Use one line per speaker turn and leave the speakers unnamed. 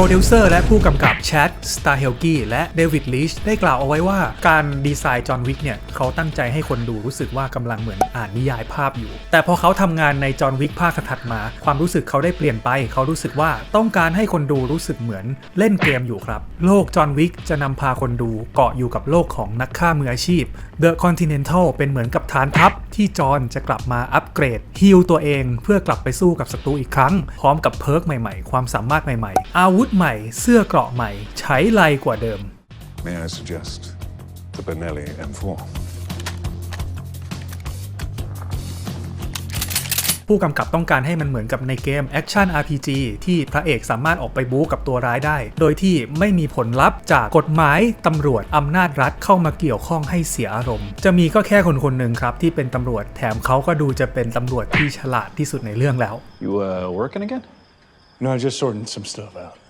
รดิวเซอร์และผู้กำกับแชดสตาร์เฮลกี้และเดวิดลิชได้กล่าวเอาไว้ว่าการดีไซน์จอห์นวิกเนี่ย เขาตั้งใจให้คนดูรู้สึกว่ากำลังเหมือนอ่านนิยายภาพอยู่ แต่พอเขาทำงานในจอห์นวิกภาคถัดมา ความรู้สึกเขาได้เปลี่ยนไป เขารู้สึกว่าต้องการให้คนดูรู้สึกเหมือนเล่นเกมอยู่ครับ โลกจอห์นวิกจะนำพาคนดูเกาะอยู่กับโลกของนักฆ่ามืออาชีพ The Continental เป็นเหมือนกับฐานทัพที่จอห์นจะกลับมาอัปเกรดฮิลตัวเอง เพื่อกลับไปสู้กับศัตรูอีกครั้ง พร้อมกับเพิร์กใหม่ๆ ความสามารถใหม่ๆ อาวุธใหม่ เสื้อเกราะใหม่ ใช้ไรกว่าเดิม
May I suggest the Benelli M4?
ผู้กำกับต้องการให้มันเหมือนกับในเกมแอคชั่น RPG ที่พระเอกสามารถออกไปบู๊กับตัวร้ายได้ โดยที่ไม่มีผลลัพธ์จากกฎหมาย ตำรวจ อำนาจรัฐเข้ามาเกี่ยวข้องให้เสียอารมณ์ จะมีก็แค่คนคนหนึ่งครับ ที่เป็นตำรวจแถมเขาก็ดูจะเป็นตำรวจที่ฉลาดที่สุดในเรื่องแล้ว
You uh, working again?
No, just sorting some stuff out.